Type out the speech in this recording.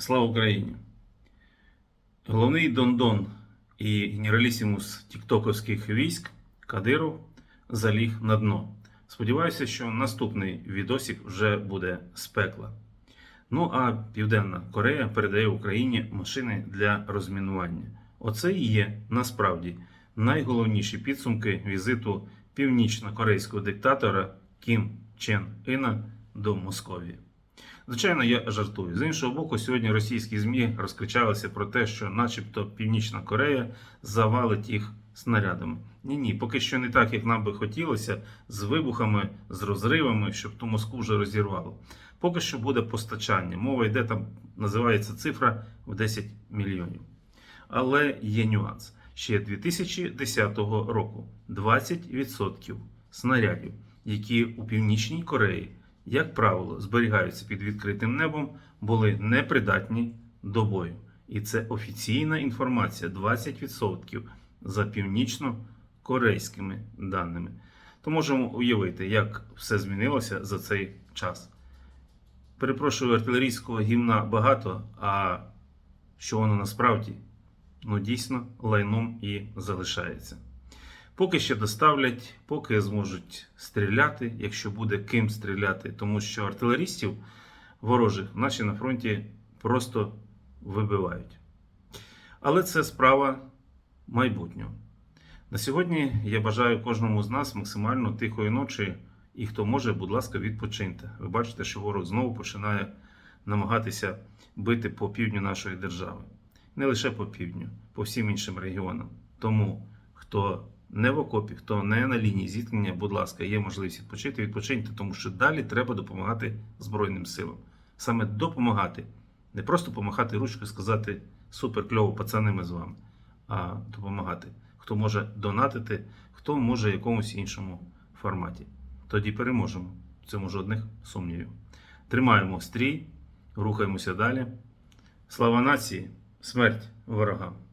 Слава Україні! Головний Дондон і генералісімус тіктоковських військ Кадиров заліг на дно. Сподіваюся, що наступний відосик вже буде з пекла. Ну а Південна Корея передає Україні машини для розмінування. Оце і є насправді найголовніші підсумки візиту північно-корейського диктатора Кім Чен Іна до Московії. Звичайно, я жартую. З іншого боку, сьогодні російські ЗМІ розкричалися про те, що, начебто, Північна Корея завалить їх снарядами. Ні, ні, поки що не так, як нам би хотілося, з вибухами, з розривами, щоб ту Москву вже розірвало. Поки що буде постачання. Мова йде там, називається цифра в 10 мільйонів. Але є нюанс. Ще 2010 року 20% снарядів, які у Північній Кореї як правило, зберігаються під відкритим небом, були непридатні до бою. І це офіційна інформація 20% за північно-корейськими даними. То можемо уявити, як все змінилося за цей час. Перепрошую, артилерійського гімна багато, а що воно насправді ну, дійсно лайном і залишається. Поки ще доставлять, поки зможуть стріляти, якщо буде ким стріляти, тому що артилерістів ворожих наші на фронті просто вибивають. Але це справа майбутнього. На сьогодні я бажаю кожному з нас максимально тихої ночі, і хто може, будь ласка, відпочиньте. Ви бачите, що ворог знову починає намагатися бити по півдню нашої держави. Не лише по півдню, по всім іншим регіонам. Тому хто не в окопі, хто не на лінії зіткнення, будь ласка, є можливість відпочити, відпочиньте, тому що далі треба допомагати Збройним силам. Саме допомагати, не просто помахати ручкою і сказати супер кльово, пацани, ми з вами, а допомагати. Хто може донатити, хто може в якомусь іншому форматі. Тоді переможемо. В цьому жодних сумнівів. Тримаємо стрій, рухаємося далі. Слава нації, смерть ворогам!